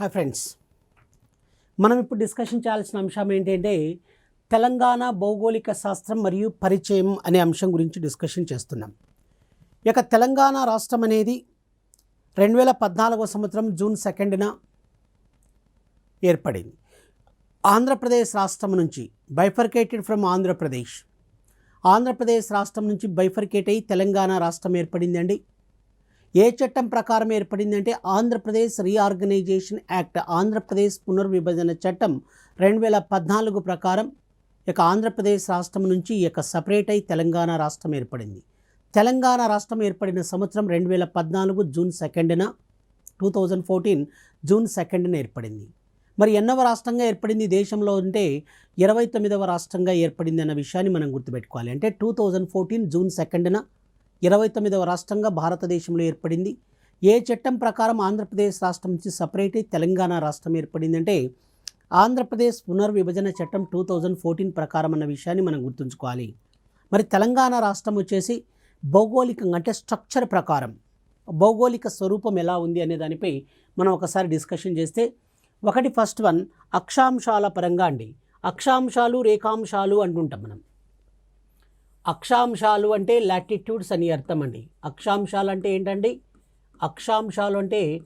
Hi friends. మనం ఇప్పుడు discussion చేయాల్సిన అంశం ఏంటంటే తెలంగాణ భౌగోళిక శాస్త్రం మరియు పరిచయం అనే అంశం గురించి డిస్కషన్ చేస్తున్నాం. ఇక తెలంగాణ రాష్ట్రం అనేది రెండు వేల పద్నాలుగో సంవత్సరం జూన్ సెకండ్న ఏర్పడింది. ఆంధ్రప్రదేశ్ రాష్ట్రం నుంచి బైఫర్కేటెడ్ ఫ్రమ్ ఆంధ్రప్రదేశ్. ఆంధ్రప్రదేశ్ రాష్ట్రం నుంచి బైఫర్కేట్ అయి తెలంగాణ రాష్ట్రం ఏర్పడిందండి. ఏ చట్టం ప్రకారం ఏర్పడిందంటే ఆంధ్రప్రదేశ్ రీఆర్గనైజేషన్ యాక్ట్ ఆంధ్రప్రదేశ్ పునర్విభజన చట్టం రెండు వేల పద్నాలుగు ప్రకారం ఇక ఆంధ్రప్రదేశ్ రాష్ట్రం నుంచి ఇక సపరేట్ అయి తెలంగాణ రాష్ట్రం ఏర్పడింది. తెలంగాణ రాష్ట్రం ఏర్పడిన సంవత్సరం రెండు వేల పద్నాలుగు జూన్ సెకండ్న టూ థౌజండ్ ఫోర్టీన్ జూన్ సెకండ్న ఏర్పడింది. మరి ఎన్నవ రాష్ట్రంగా ఏర్పడింది? దేశంలో అంటే ఇరవై తొమ్మిదవ రాష్ట్రంగా ఏర్పడింది అన్న విషయాన్ని మనం గుర్తుపెట్టుకోవాలి. అంటే టూ థౌజండ్ ఫోర్టీన్ జూన్ సెకండ్న ఇరవై తొమ్మిదవ రాష్ట్రంగా భారతదేశంలో ఏర్పడింది. ఏ చట్టం ప్రకారం ఆంధ్రప్రదేశ్ రాష్ట్రం నుంచి సపరేట్ తెలంగాణ రాష్ట్రం ఏర్పడిందంటే ఆంధ్రప్రదేశ్ పునర్విభజన చట్టం టూ థౌజండ్ ఫోర్టీన్ ప్రకారం అన్న విషయాన్ని మనం గుర్తుంచుకోవాలి. మరి తెలంగాణ రాష్ట్రం వచ్చేసి భౌగోళికంగా అంటే స్ట్రక్చర్ ప్రకారం భౌగోళిక స్వరూపం ఎలా ఉంది అనే దానిపై మనం ఒకసారి డిస్కషన్ చేస్తే ఒకటి ఫస్ట్ వన్ అక్షాంశాల పరంగా అండి. అక్షాంశాలు రేఖాంశాలు అంటుంటాం మనం. అక్షాంశాలు అంటే లాటిట్యూడ్స్ అని అర్థం అండి. అక్షాంశాలు అంటే ఏంటండి? అక్షాంశాలు అంటే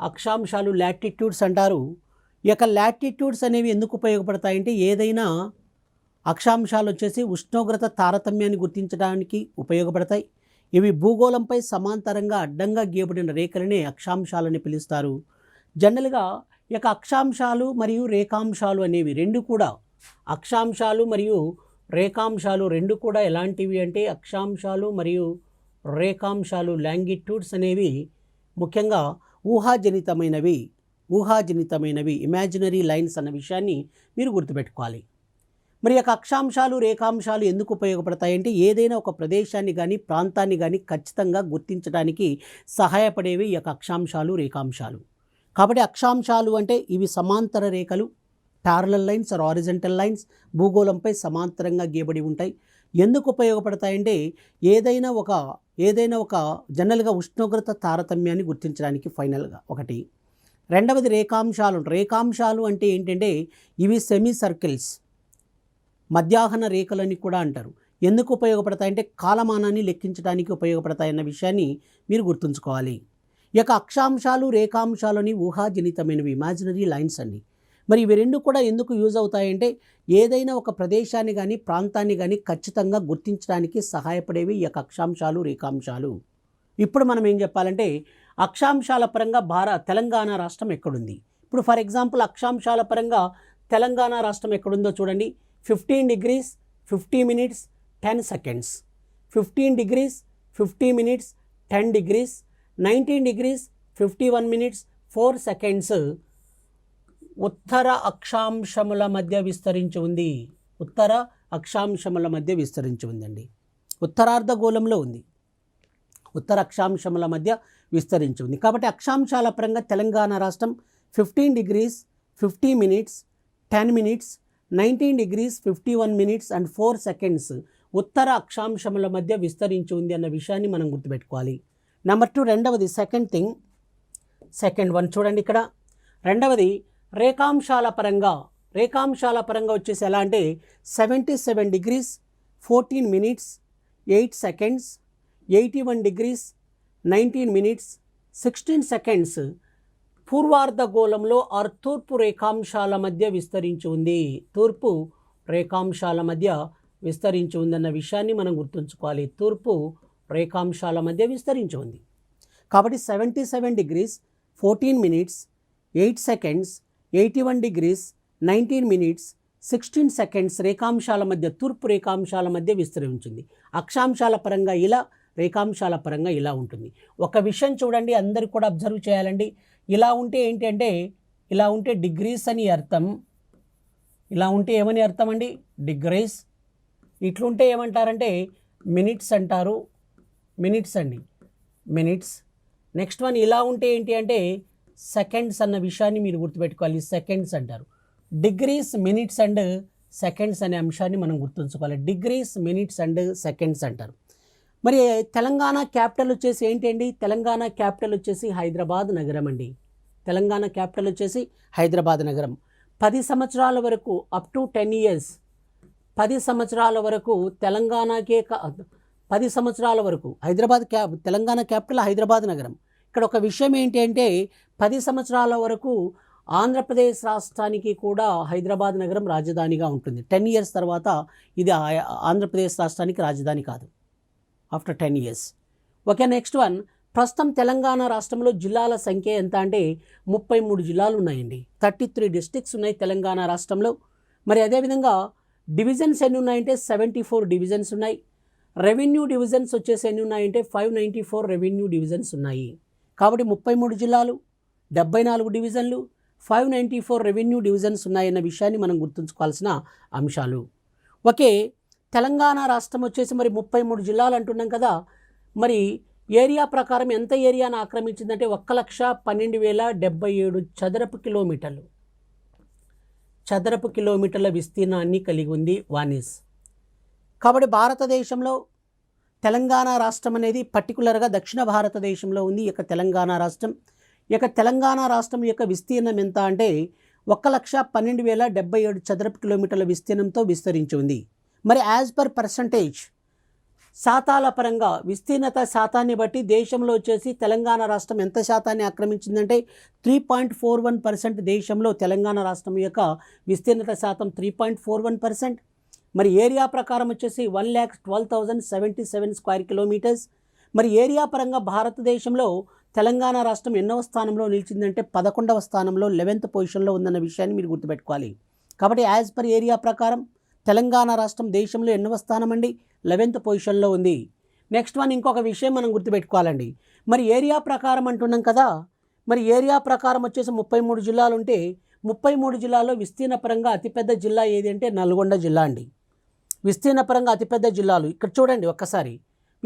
అక్షాంశాలు లాటిట్యూడ్స్ అంటారు. ఈ యొక్క లాటిట్యూడ్స్ అనేవి ఎందుకు ఉపయోగపడతాయంటే ఏదైనా అక్షాంశాలు వచ్చేసి ఉష్ణోగ్రత తారతమ్యాన్ని గుర్తించడానికి ఉపయోగపడతాయి. ఇవి భూగోళంపై సమాంతరంగా అడ్డంగా గీయబడిన రేఖలనే అక్షాంశాలని పిలుస్తారు. జనరల్గా ఈ యొక్క అక్షాంశాలు మరియు రేఖాంశాలు అనేవి రెండు కూడా అక్షాంశాలు మరియు రేఖాంశాలు రెండు కూడా ఎలాంటివి అంటే అక్షాంశాలు మరియు రేఖాంశాలు లాంగిట్యూడ్స్ అనేవి ముఖ్యంగా ఊహాజనితమైనవి ఊహాజనితమైనవి ఇమాజినరీ లైన్స్ అన్న విషయాన్ని మీరు గుర్తుపెట్టుకోవాలి. మరి యొక్క అక్షాంశాలు రేఖాంశాలు ఎందుకు ఉపయోగపడతాయంటే ఏదైనా ఒక ప్రదేశాన్ని కానీ ప్రాంతాన్ని కానీ ఖచ్చితంగా గుర్తించడానికి సహాయపడేవి ఈ యొక్క అక్షాంశాలు రేఖాంశాలు. కాబట్టి అక్షాంశాలు అంటే ఇవి సమాంతర రేఖలు parallel lines or horizontal lines భూగోళంపై సమాంతరంగా గీయబడి ఉంటాయి. ఎందుకు ఉపయోగపడతాయంటే ఏదైనా ఒక ఏదైనా ఒక జనరల్గా ఉష్ణోగ్రత తారతమ్యాన్ని గుర్తించడానికి ఫైనల్గా ఒకటి. రెండవది రేఖాంశాలు. రేఖాంశాలు అంటే ఏంటంటే ఇవి సెమీ సర్కిల్స్ మధ్యాహ్న రేఖలని కూడా అంటారు. ఎందుకు ఉపయోగపడతాయంటే కాలమానాన్ని లెక్కించడానికి ఉపయోగపడతాయన్న విషయాన్ని మీరు గుర్తుంచుకోవాలి. ఇక యొక్క అక్షాంశాలు రేఖాంశాలని ఊహాజనితమైనవి ఇమాజినరీ లైన్స్ అండి మరి ఇవి రెండు కూడా ఎందుకు యూజ్ అవుతాయంటే ఏదైనా ఒక ప్రదేశాన్ని కానీ ప్రాంతాన్ని కానీ ఖచ్చితంగా గుర్తించడానికి సహాయపడేవి ఈ యొక్క అక్షాంశాలు రేఖాంశాలు. ఇప్పుడు మనం ఏం చెప్పాలంటే అక్షాంశాల పరంగా భార తెలంగాణ రాష్ట్రం ఎక్కడుంది? ఇప్పుడు ఫర్ ఎగ్జాంపుల్ అక్షాంశాల పరంగా తెలంగాణ రాష్ట్రం ఎక్కడుందో చూడండి. Fifteen degrees fifty minutes ten seconds. Fifteen degrees fifty minutes ten degrees. Nineteen degrees fifty one minutes four seconds. ఉత్తర అక్షాంశముల మధ్య విస్తరించి ఉంది. ఉత్తర అక్షాంశముల మధ్య విస్తరించి ఉందండి. ఉత్తరార్ధగోళంలో ఉంది. ఉత్తర అక్షాంశముల మధ్య విస్తరించి ఉంది. కాబట్టి అక్షాంశాల పరంగా తెలంగాణ రాష్ట్రం fifteen degrees fifty minutes ten minutes nineteen degrees fifty one minutes and four seconds ఉత్తర అక్షాంశముల మధ్య విస్తరించి ఉంది అన్న విషయాన్ని మనం గుర్తుపెట్టుకోవాలి. నెంబర్ టూ రెండవది సెకండ్ థింగ్. సెకండ్ వన్ చూడండి ఇక్కడ. రెండవది రేఖాంశాల పరంగా రేఖాంశాల పరంగా వచ్చేసి ఎలా అంటే seventy seven degrees fourteen minutes eight seconds eighty one degrees nineteen minutes sixteen seconds పూర్వార్ధగోళంలో ఆరు తూర్పు రేఖాంశాల మధ్య విస్తరించి ఉంది. తూర్పు రేఖాంశాల మధ్య విస్తరించి ఉందన్న విషయాన్ని మనం గుర్తుంచుకోవాలి. తూర్పు రేఖాంశాల మధ్య విస్తరించి ఉంది. కాబట్టి seventy seven degrees fourteen minutes eight seconds eighty one degrees nineteen minutes sixteen seconds రేఖాంశాల మధ్య తూర్పు రేఖాంశాల మధ్య విస్తరించింది అక్షాంశాల పరంగా ఇలా రేఖాంశాల పరంగా ఇలా ఉంటుంది. ఒక విషయం చూడండి అందరు కూడా అబ్జర్వ్ చేయాలండి. ఇలా ఉంటే ఏంటంటే ఇలా ఉంటే డిగ్రీస్ అని అర్థం. ఇలా ఉంటే ఏమని అర్థం అండి? డిగ్రీస్. ఇట్లుంటే ఏమంటారంటే మినిట్స్ అంటారు. మినిట్స్ అండి. మినిట్స్. నెక్స్ట్ వన్ ఇలా ఉంటే ఏంటి అంటే సెకండ్స్ అన్న విషయాన్ని మీరు గుర్తుపెట్టుకోవాలి. సెకండ్స్ అంటారు. డిగ్రీస్ మినిట్స్ అండ్ సెకండ్స్ అనే అంశాన్ని మనం గుర్తుంచుకోవాలి. డిగ్రీస్ మినిట్స్ అండ్ సెకండ్స్ అంటారు. మరి తెలంగాణ క్యాపిటల్ వచ్చేసి ఏంటండి? తెలంగాణ క్యాపిటల్ వచ్చేసి హైదరాబాద్ నగరం అండి. తెలంగాణ క్యాపిటల్ వచ్చేసి హైదరాబాద్ నగరం. పది సంవత్సరాల వరకు అప్ టు టెన్ ఇయర్స్ పది సంవత్సరాల వరకు తెలంగాణకే పది సంవత్సరాల వరకు హైదరాబాద్ క్యా తెలంగాణ క్యాపిటల్ హైదరాబాద్ నగరం. ఇక్కడ ఒక విషయం ఏంటంటే పది సంవత్సరాల వరకు ఆంధ్రప్రదేశ్ రాష్ట్రానికి కూడా హైదరాబాద్ నగరం రాజధానిగా ఉంటుంది. టెన్ ఇయర్స్ తర్వాత ఇది ఆంధ్రప్రదేశ్ రాష్ట్రానికి రాజధాని కాదు. After ten years. Okay next one. ప్రస్తుతం తెలంగాణ రాష్ట్రంలో జిల్లాల సంఖ్య ఎంత అంటే ముప్పై మూడు జిల్లాలు ఉన్నాయండి. థర్టీ త్రీ డిస్ట్రిక్ట్స్ ఉన్నాయి తెలంగాణ రాష్ట్రంలో. మరి అదేవిధంగా డివిజన్స్ ఎన్ని ఉన్నాయంటే సెవెంటీ ఫోర్ డివిజన్స్ ఉన్నాయి. రెవెన్యూ డివిజన్స్ వచ్చేసి ఎన్ని ఉన్నాయంటే five ninety four revenue divisions ఉన్నాయి. కాబట్టి ముప్పై మూడు జిల్లాలు డెబ్బై నాలుగు డివిజన్లు five ninety four revenue divisions ఉన్నాయన్న విషయాన్ని మనం గుర్తుంచుకోవాల్సిన అంశాలు. ఓకే తెలంగాణ రాష్ట్రం వచ్చేసి మరి ముప్పై మూడు జిల్లాలు అంటున్నాం కదా మరి ఏరియా ప్రకారం ఎంత ఏరియాను ఆక్రమించిందంటే ఒక్క లక్ష పన్నెండు వేల డెబ్బై ఏడు చదరపు కిలోమీటర్లు. చదరపు కిలోమీటర్ల విస్తీర్ణాన్ని కలిగి ఉంది వానిస్. కాబట్టి భారతదేశంలో తెలంగాణ రాష్ట్రం అనేది పర్టికులర్గా దక్షిణ భారతదేశంలో ఉంది. ఈ యొక్క తెలంగాణ రాష్ట్రం. ఈ యొక్క తెలంగాణ రాష్ట్రం యొక్క విస్తీర్ణం ఎంత అంటే ఒక్క లక్ష పన్నెండు వేల డెబ్బై ఏడు చదరపు కిలోమీటర్ల విస్తీర్ణంతో విస్తరించి ఉంది. మరి యాజ్ పర్ పర్సంటేజ్ శాతాల పరంగా విస్తీర్ణత శాతాన్ని బట్టి దేశంలో వచ్చేసి తెలంగాణ రాష్ట్రం ఎంత శాతాన్ని ఆక్రమించిందంటే three point four one percent దేశంలో తెలంగాణ రాష్ట్రం యొక్క విస్తీర్ణత శాతం three point four one percent మరి ఏరియా ప్రకారం వచ్చేసి one lakh twelve thousand seventy seven square kilometres. మరి ఏరియా పరంగా భారతదేశంలో తెలంగాణ రాష్ట్రం ఎన్నవ స్థానంలో నిలిచిందంటే పదకొండవ స్థానంలో లెవెన్త్ పొజిషన్లో ఉందన్న విషయాన్ని మీరు గుర్తుపెట్టుకోవాలి. కాబట్టి యాజ్ పర్ ఏరియా ప్రకారం తెలంగాణ రాష్ట్రం దేశంలో ఎన్నవ స్థానం అండి? లెవెన్త్ పొజిషన్లో ఉంది. నెక్స్ట్ వన్ ఇంకొక విషయం మనం గుర్తుపెట్టుకోవాలండి. మరి ఏరియా ప్రకారం అంటున్నాం కదా? మరి ఏరియా ప్రకారం వచ్చేసి ముప్పై మూడు జిల్లాలు ఉంటే ముప్పై మూడు జిల్లాల్లో విస్తీర్ణ పరంగా అతిపెద్ద జిల్లా ఏది అంటే నల్గొండ జిల్లా అండి. విస్తీర్ణ పరంగా అతిపెద్ద జిల్లాలు ఇక్కడ చూడండి ఒక్కసారి.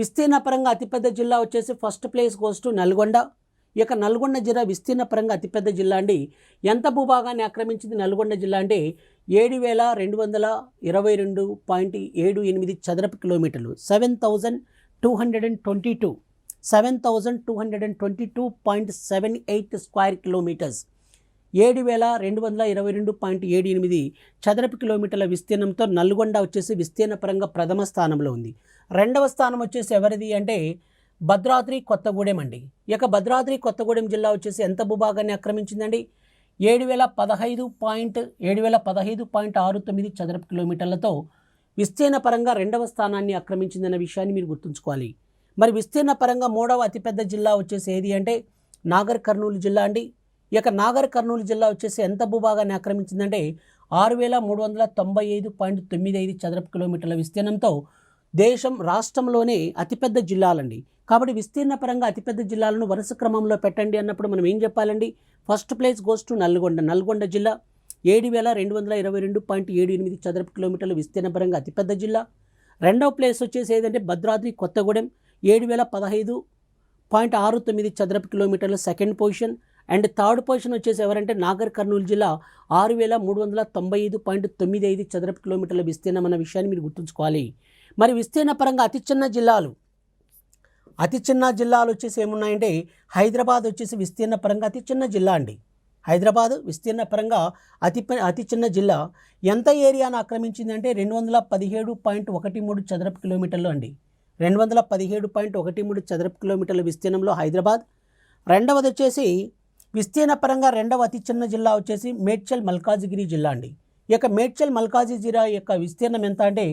విస్తీర్ణ పరంగా అతిపెద్ద జిల్లా వచ్చేసి first place goes to Nalgonda. ఇక నల్గొండ జిల్లా విస్తీర్ణ పరంగా అతిపెద్ద జిల్లా అండి. ఎంత భూభాగాన్ని ఆక్రమించింది నల్గొండ జిల్లా అంటే ఏడు వేల రెండు వందల ఇరవై రెండు పాయింట్ ఏడు ఎనిమిది చదరపు కిలోమీటర్లు seven thousand two hundred and twenty two. Seven thousand two hundred and twenty two point seven eight square kilometres. ఏడు వేల రెండు వందల ఇరవై రెండు పాయింట్ ఏడు ఎనిమిది చదరపు కిలోమీటర్ల విస్తీర్ణంతో నల్గొండ వచ్చేసి విస్తీర్ణ పరంగా ప్రథమ స్థానంలో ఉంది. రెండవ స్థానం వచ్చేసి ఎవరిది అంటే భద్రాద్రి కొత్తగూడెం అండి. ఇక భద్రాద్రి కొత్తగూడెం జిల్లా వచ్చేసి ఎంత భూభాగాన్ని ఆక్రమించిందండి? ఏడు వేల పదహైదు పాయింట్ ఏడు వేల పదహైదు పాయింట్ ఆరు తొమ్మిది చదరపు కిలోమీటర్లతో విస్తీర్ణ పరంగా రెండవ స్థానాన్ని ఆక్రమించిందన్న విషయాన్ని మీరు గుర్తుంచుకోవాలి. మరి విస్తీర్ణ పరంగా మూడవ అతిపెద్ద జిల్లా వచ్చేసి ఏది అంటే నాగర్ కర్నూలు జిల్లా అండి. ఈ యొక్క నాగర్ కర్నూలు జిల్లా వచ్చేసి ఎంత భూభాగాన్ని ఆక్రమించిందంటే ఆరు వేల మూడు వందల తొంభై ఐదు పాయింట్ తొమ్మిది ఐదు చదరపు కిలోమీటర్ల విస్తీర్ణంతో దేశం రాష్ట్రంలోనే అతిపెద్ద జిల్లాలండి. కాబట్టి విస్తీర్ణ పరంగా అతిపెద్ద జిల్లాలను వరుస క్రమంలో పెట్టండి అన్నప్పుడు మనం ఏం చెప్పాలండి? First place goes to Nalgonda. Nalgonda జిల్లా ఏడు వేల రెండు వందల ఇరవై రెండు పాయింట్ ఏడు ఎనిమిది చదరపు కిలోమీటర్ల విస్తీర్ణ పరంగా అతిపెద్ద జిల్లా. రెండవ ప్లేస్ వచ్చేసి ఏదంటే భద్రాద్రి కొత్తగూడెం. ఏడు వేల పదహైదు పాయింట్ ఆరు తొమ్మిది చదరపు కిలోమీటర్ల second position. And third position వచ్చేసి ఎవరంటే నాగర్ కర్నూలు జిల్లా ఆరు వేల మూడు వందల తొంభై ఐదు పాయింట్ తొమ్మిది ఐదు చదరపు కిలోమీటర్ల విస్తీర్ణం అన్న విషయాన్ని మీరు గుర్తుంచుకోవాలి. మరి విస్తీర్ణ పరంగా అతి చిన్న జిల్లాలు అతి చిన్న జిల్లాలు వచ్చేసి ఏమున్నాయంటే హైదరాబాద్ వచ్చేసి విస్తీర్ణ పరంగా అతి చిన్న జిల్లా అండి. హైదరాబాద్ విస్తీర్ణ పరంగా అతి ప- అతి చిన్న జిల్లా. ఎంత ఏరియాను ఆక్రమించిందంటే రెండు వందల పదిహేడు పాయింట్ ఒకటి మూడు చదరపు కిలోమీటర్లు అండి. రెండు వందల పదిహేడు పాయింట్ ఒకటి మూడు చదరపు కిలోమీటర్ల విస్తీర్ణంలో హైదరాబాద్. రెండవది వచ్చేసి విస్తీర్ణ పరంగా రెండవ అతి చిన్న జిల్లా వచ్చేసి మేడ్చల్ మల్కాజిగిరి జిల్లా అండి. యొక్క మేడ్చల్ మల్కాజీ జిల్లా యొక్క విస్తీర్ణం ఎంత అంటే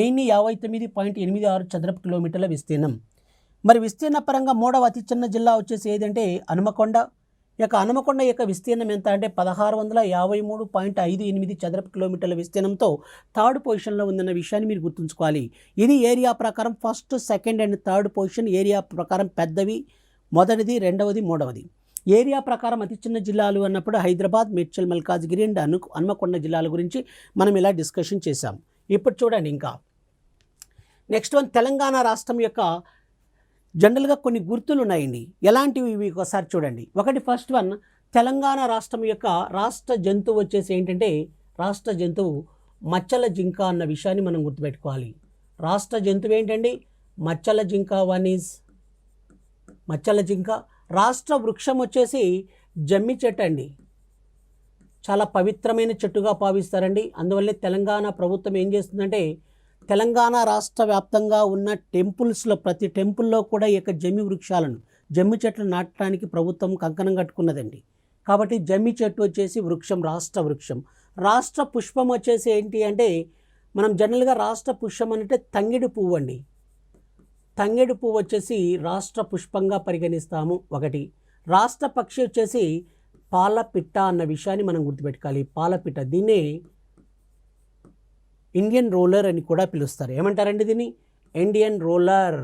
ఎయిన్ని యాభై తొమ్మిది పాయింట్ ఎనిమిది ఆరు చదరపు కిలోమీటర్ల విస్తీర్ణం. మరి విస్తీర్ణ పరంగా మూడవ అతి చిన్న జిల్లా వచ్చేసి ఏదంటే హనుమకొండ. ఈ యొక్క హనుమకొండ యొక్క విస్తీర్ణం ఎంత అంటే పదహారు వందల యాభై మూడు పాయింట్ ఐదు ఎనిమిది చదరపు కిలోమీటర్ల విస్తీర్ణంతో థర్డ్ పొజిషన్లో ఉందన్న విషయాన్ని మీరు గుర్తుంచుకోవాలి. ఇది ఏరియా ప్రకారం first second and third position area ప్రకారం పెద్దవి మొదటిది రెండవది మూడవది. ఏరియా ప్రకారం అతి చిన్న జిల్లాలు అన్నప్పుడు హైదరాబాద్ మేడ్చల్ మల్కాజ్గిరి అండ్ అను హన్మకొండ జిల్లాల గురించి మనం ఇలా డిస్కషన్ చేశాం. ఇప్పుడు చూడండి ఇంకా. నెక్స్ట్ వన్ తెలంగాణ రాష్ట్రం యొక్క జనరల్గా కొన్ని గుర్తులు ఉన్నాయండి ఎలాంటివి ఇవి ఒకసారి చూడండి. ఒకటి ఫస్ట్ వన్ తెలంగాణ రాష్ట్రం యొక్క రాష్ట్ర జంతువు వచ్చేసి ఏంటంటే రాష్ట్ర జంతువు మచ్చల జింక అన్న విషయాన్ని మనం గుర్తుపెట్టుకోవాలి. రాష్ట్ర జంతువు ఏంటండి? మచ్చల జింక వన్ ఈజ్ మచ్చల జింక. రాష్ట్ర వృక్షం వచ్చేసి జమ్మి చెట్టు అండి. చాలా పవిత్రమైన చెట్టుగా భావిస్తారండి. అందువల్లే తెలంగాణ ప్రభుత్వం ఏం చేస్తుందంటే తెలంగాణ రాష్ట్ర వ్యాప్తంగా ఉన్న టెంపుల్స్లో ప్రతి టెంపుల్లో కూడా ఈ యొక్క జమ్మి వృక్షాలను జమ్మి చెట్లు నాటడానికి ప్రభుత్వం కంకణం కట్టుకున్నదండి. కాబట్టి జమ్మి చెట్టు వచ్చేసి వృక్షం రాష్ట్ర వృక్షం. రాష్ట్ర పుష్పం వచ్చేసి ఏంటి అంటే మనం జనరల్గా రాష్ట్ర పుష్పం అంటే తంగిడి పువ్వు అండి. తంగెడు పువ్వు వచ్చేసి రాష్ట్ర పుష్పంగా పరిగణిస్తాము. ఒకటి రాష్ట్ర పక్షి వచ్చేసి పాలపిట్ట అన్న విషయాన్ని మనం గుర్తుపెట్టుకోవాలి. పాలపిట్ట దీన్నే ఇండియన్ రోలర్ అని కూడా పిలుస్తారు. ఏమంటారండి దీన్ని? ఇండియన్ రోలర్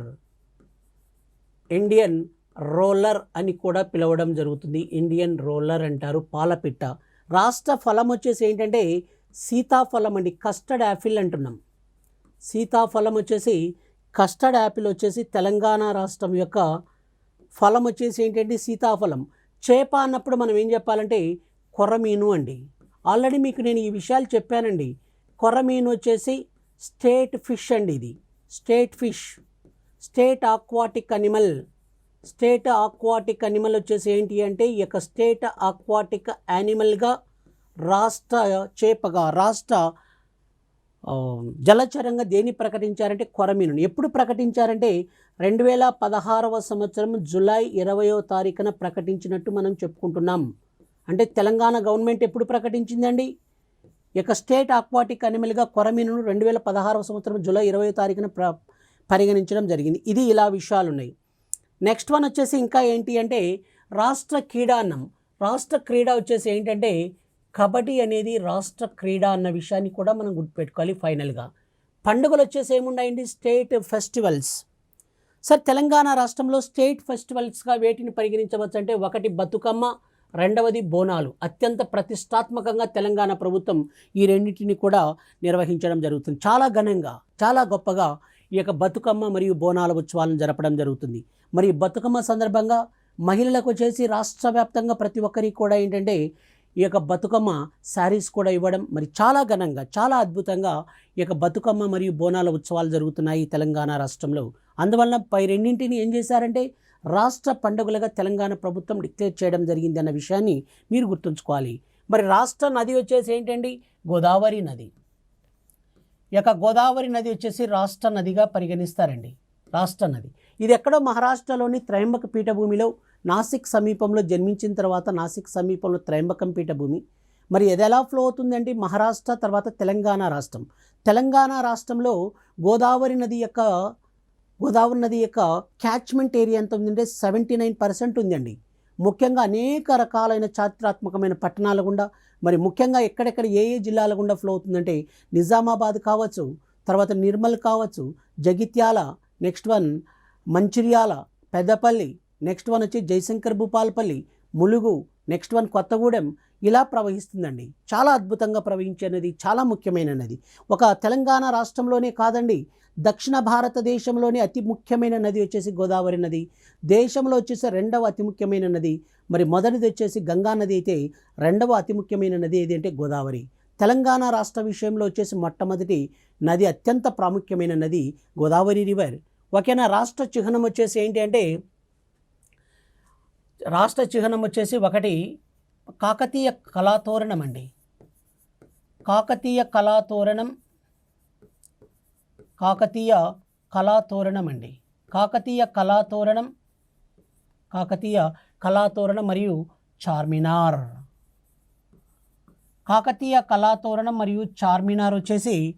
ఇండియన్ రోలర్ అని కూడా పిలవడం జరుగుతుంది. ఇండియన్ రోలర్ అంటారు పాలపిట్ట. రాష్ట్ర ఫలం వచ్చేసి ఏంటంటే సీతాఫలం అండి. కస్టర్డ్ యాపిల్ అంటున్నాం. సీతాఫలం వచ్చేసి కస్టర్డ్ యాపిల్ వచ్చేసి తెలంగాణ రాష్ట్రం యొక్క ఫలం వచ్చేసి ఏంటంటే సీతాఫలం. చేప అన్నప్పుడు మనం ఏం చెప్పాలంటే కొర్రమీను అండి. ఆల్రెడీ మీకు నేను ఈ విషయాలు చెప్పానండి. కొర్రమీను వచ్చేసి స్టేట్ ఫిష్ అండి ఇది. State fish. State aquatic animal. State aquatic animal వచ్చేసి ఏంటి అంటే ఈ యొక్క స్టేట్ ఆక్వాటిక్ యానిమల్గా రాష్ట్ర చేపగా రాష్ట్ర జలచరంగా దేన్ని ప్రకటించారంటే కొరమీనుని. ఎప్పుడు ప్రకటించారంటే రెండు వేల పదహారవ సంవత్సరం జూలై ఇరవయో తారీఖున ప్రకటించినట్టు మనం చెప్పుకుంటున్నాం. అంటే తెలంగాణ గవర్నమెంట్ ఎప్పుడు ప్రకటించిందండి? ఇక యొక్క స్టేట్ ఆక్వాటిక్ అనిమల్గా కొరమీనును రెండు వేల పదహారవ సంవత్సరం జూలై ఇరవయో తారీఖున ప్ర పరిగణించడం జరిగింది. ఇది ఇలా విషయాలు ఉన్నాయి నెక్స్ట్ వన్ వచ్చేసి ఇంకా ఏంటి అంటే రాష్ట్ర క్రీడాన్నం. రాష్ట్ర క్రీడ వచ్చేసి ఏంటంటే కబడ్డీ అనేది రాష్ట్ర క్రీడ అన్న విషయాన్ని కూడా మనం గుర్తుపెట్టుకోవాలి ఫైనల్గా. పండుగలు వచ్చేసి ఏమున్నాయండి? State festivals. సార్ తెలంగాణ రాష్ట్రంలో స్టేట్ ఫెస్టివల్స్గా వేటిని పరిగణించవచ్చు అంటే ఒకటి బతుకమ్మ రెండవది బోనాలు. అత్యంత ప్రతిష్టాత్మకంగా తెలంగాణ ప్రభుత్వం ఈ రెండింటిని కూడా నిర్వహించడం జరుగుతుంది. చాలా ఘనంగా చాలా గొప్పగా ఈ యొక్క బతుకమ్మ మరియు బోనాల ఉత్సవాలను జరపడం జరుగుతుంది. మరి బతుకమ్మ సందర్భంగా మహిళలకు వచ్చేసి రాష్ట్ర వ్యాప్తంగా ప్రతి ఒక్కరికి కూడా ఏంటంటే ఈ యొక్క బతుకమ్మ శారీస్ కూడా ఇవ్వడం మరి చాలా ఘనంగా చాలా అద్భుతంగా ఈ యొక్క బతుకమ్మ మరియు బోనాల ఉత్సవాలు జరుగుతున్నాయి తెలంగాణ రాష్ట్రంలో. అందువలన పై రెండింటిని ఏం చేశారంటే రాష్ట్ర పండుగలుగా తెలంగాణ ప్రభుత్వం డిక్లేర్ చేయడం జరిగింది అన్న విషయాన్ని మీరు గుర్తుంచుకోవాలి. మరి రాష్ట్ర నది వచ్చేసి ఏంటండి? గోదావరి నది. ఈ యొక్క గోదావరి నది వచ్చేసి రాష్ట్ర నదిగా పరిగణిస్తారండి. రాష్ట్ర నది. ఇది ఎక్కడో మహారాష్ట్రలోని త్రయంబక పీఠభూమిలో నాసిక్ సమీపంలో జన్మించిన తర్వాత నాసిక్ సమీపంలో త్రయంబకం పీఠభూమి. మరి ఇది ఎలా ఫ్లో అవుతుందండి? మహారాష్ట్ర తర్వాత తెలంగాణ రాష్ట్రం. తెలంగాణ రాష్ట్రంలో గోదావరి నది యొక్క గోదావరి నది యొక్క క్యాచ్మెంట్ ఏరియా ఎంత ఉందంటే సెవెంటీ నైన్ పర్సెంట్ ఉందండి. ముఖ్యంగా అనేక రకాలైన చారిత్రాత్మకమైన పట్టణాల గుండా మరి ముఖ్యంగా ఎక్కడెక్కడ ఏ ఏ జిల్లాల గుండా ఫ్లో అవుతుందంటే నిజామాబాద్ కావచ్చు తర్వాత నిర్మల్ కావచ్చు Jagtial next one Mancherial Peddapalli next one వచ్చి జయశంకర్ భూపాలపల్లి ములుగు నెక్స్ట్ వన్ కొత్తగూడెం ఇలా ప్రవహిస్తుందండి. చాలా అద్భుతంగా ప్రవహించే నది చాలా ముఖ్యమైన నది. ఒక తెలంగాణ రాష్ట్రంలోనే కాదండి దక్షిణ భారతదేశంలోనే అతి ముఖ్యమైన నది వచ్చేసి గోదావరి నది. దేశంలో వచ్చేసి రెండవ అతి ముఖ్యమైన నది మరి మొదటిది వచ్చేసి గంగా నది అయితే రెండవ అతి ముఖ్యమైన నది ఏది అంటే గోదావరి. తెలంగాణ రాష్ట్ర విషయంలో వచ్చేసి మొట్టమొదటి నది అత్యంత ప్రాముఖ్యమైన నది గోదావరి రివర్. ఓకేనా రాష్ట్ర చిహ్నం వచ్చేసి ఏంటి అంటే రాష్ట్ర చిహ్నం వచ్చేసి ఒకటి కాకతీయ కళాతోరణం అండి. కాకతీయ కళాతోరణం కాకతీయ కళాతోరణం అండి. కాకతీయ కళాతోరణం కాకతీయ కళాతోరణం మరియు చార్మినార్. కాకతీయ కళాతోరణం మరియు చార్మినార్ వచ్చేసి ఇక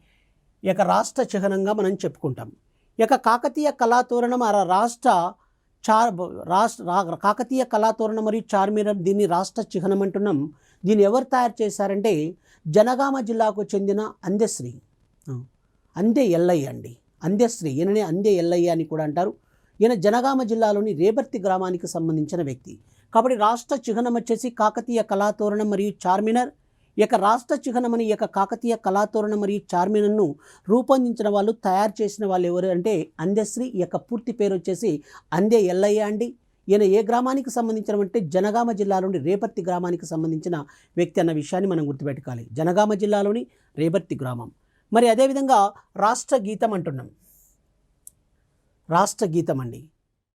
యొక్క రాష్ట్ర చిహ్నంగా మనం చెప్పుకుంటాం. ఇక కాకతీయ కళాతోరణం ఆ రాష్ట్ర చార్ రాష్ట్ర కాకతీయ కళాతోరణం మరియు చార్మినార్ దీన్ని రాష్ట్ర చిహ్నం అంటున్నాం. దీన్ని ఎవరు తయారు చేశారంటే జనగామ జిల్లాకు చెందిన అంద్యశ్రీ. అందే ఎల్లయ్య అండి. అంద్యశ్రీ. ఈయననే అందే ఎల్లయ్య అని కూడా అంటారు. ఈయన జనగామ జిల్లాలోని రేబర్తి గ్రామానికి సంబంధించిన వ్యక్తి. కాబట్టి రాష్ట్ర చిహ్నం వచ్చేసి కాకతీయ కళాతోరణం మరియు చార్మినార్. ఇక యొక్క రాష్ట్ర చిహ్నం అని యొక్క కాకతీయ కళాతోరణ మరియు చార్మినర్ను రూపొందించిన వాళ్ళు తయారు చేసిన వాళ్ళు ఎవరు అంటే అందశ్రీ. ఈ యొక్క పూర్తి పేరు వచ్చేసి అందే ఎల్లయ్య అండి. ఈయన ఏ గ్రామానికి సంబంధించిన అంటే జనగామ జిల్లాలోని రేపర్తి గ్రామానికి సంబంధించిన వ్యక్తి అన్న విషయాన్ని మనం గుర్తుపెట్టుకోవాలి. జనగామ జిల్లాలోని రేపర్తి గ్రామం. మరి అదేవిధంగా రాష్ట్ర గీతం అంటున్నాం. రాష్ట్ర గీతం అండి.